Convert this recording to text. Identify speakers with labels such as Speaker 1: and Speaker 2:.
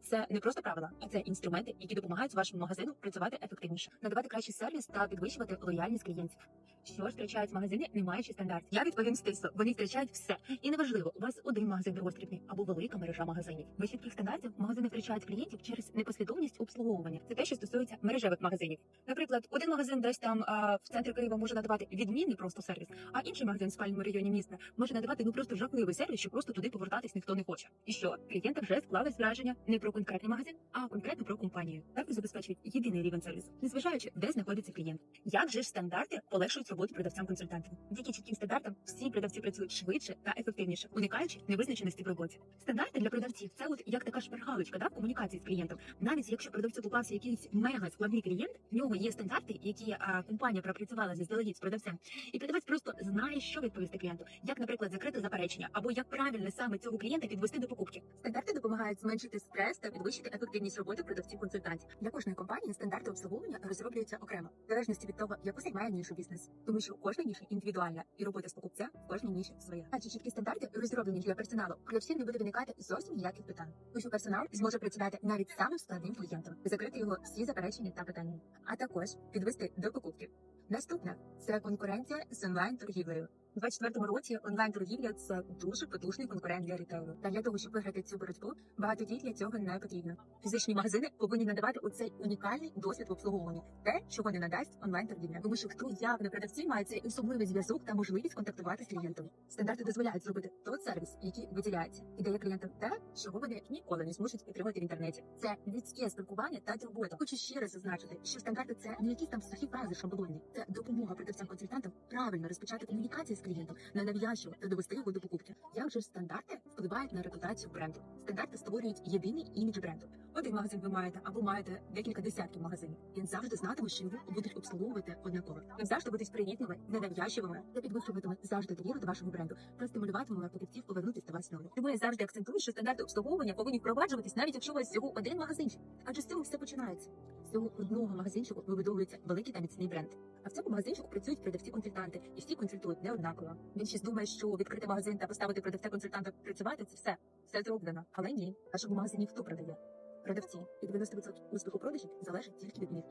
Speaker 1: Це не просто правила, а це інструменти, які допомагають вашому магазину працювати ефективніше, надавати кращий сервіс та підвищувати лояльність клієнтів. Що ж втрачають магазини, не маючи стандартів? Я відповім стисло. Вони втрачають все. І неважливо, у вас один магазин роздрібний або велика мережа магазинів. Без чітких стандартів магазини втрачають клієнтів через непослідовність обслуговування. Це те, що стосується мережевих магазинів. Наприклад, один магазин десь там а, в центрі Києва може надавати відмінний просто сервіс, а інший магазин в спальному районі міста може надавати ну просто жахливий сервіс, що просто туди повертатись ніхто не хоче. І що клієнта вже склалось враження не про конкретний магазин, а конкретно про компанію. Так забезпечують єдиний рівень сервісу, незважаючи, де знаходиться клієнт. Як же ж стандарти полегшують роботу продавцям-консультантам? Завдяки чітким стандартам всі продавці працюють швидше та ефективніше, уникаючи невизначеності в роботі. Стандарти для продавців це от як така шпаргалочка да, в комунікації з клієнтом. Навіть якщо продавцю попався якийсь мега складний клієнт, в нього є стандарти, які а, компанія пропрацювала заздалегідь з продавцем, і продавець просто знає, що відповісти клієнту, як, наприклад, закрити заперечення, або як правильно саме цього клієнта підвести до покупки. Стандарти допомагають зменшити стрес та підвищити ефективність роботи продавців-консультантів. Для кожної компанії стандарти обслуговування розроблюються окремо, в залежності від того, яку займає нішу бізнес, тому що кожна ніша індивідуальна і робота з покупця в кожній ніші своя. Адже чіткі стандарти розроблені для персоналу, продавців не буде виникати зовсім ніяких питань. Що персонал зможе працювати навіть самим складним клієнтом, закрити його всі заперечення та питання, а також підвести до покупки. Наступна це конкуренція з онлайн-торгівлею. У 24 році онлайн-торгівля це дуже потужний конкурент для рітейлу. Та для того, щоб виграти цю боротьбу, багато дій для цього не потрібно. Фізичні магазини повинні надавати оцей унікальний досвід в обслуговуванні, те, чого не надасть онлайн-торгівля. Тому що хто як не продавці має цей особливий зв'язок та можливість контактувати з клієнтом. Стандарти дозволяють зробити той сервіс, який виділяється, і дає клієнтам те, чого вони ніколи не зможуть отримати в інтернеті. Це людське спілкування та турбота. Хочу ще раз зазначити, що стандарти це не якісь там сухі фрази шаблонні. Це допомога продавцям-консультантам правильно розпочати комунікацію клієнтом, не нав'язчиво та довести його до покупки. Як же стандарти впливають на репутацію бренду? Стандарти створюють єдиний імідж бренду. Один магазин ви маєте або маєте декілька десятків магазинів. Він завжди знатиме, що його будуть обслуговувати однаково. Він завжди будуть привітними, ненав'язчивими та підвищуватиме завжди довіру до вашого бренду та стимулюватиме покупців повернутися до вас знову. Тому я завжди акцентую, що стандарти обслуговування повинні впроваджуватись, навіть якщо у вас всього один магазинчик. Адже з цього все починається. Цього одного магазинчику вибудовується великий та міцний бренд. А в цьому магазинчику працюють продавці-консультанти, і всі консультують не однаково. Більшість думає, що відкрити магазин та поставити продавця-консультанта працювати це все, все зроблено. Але ні, в магазині хто продає? Продавці і 90% успіху продажів залежить тільки від них.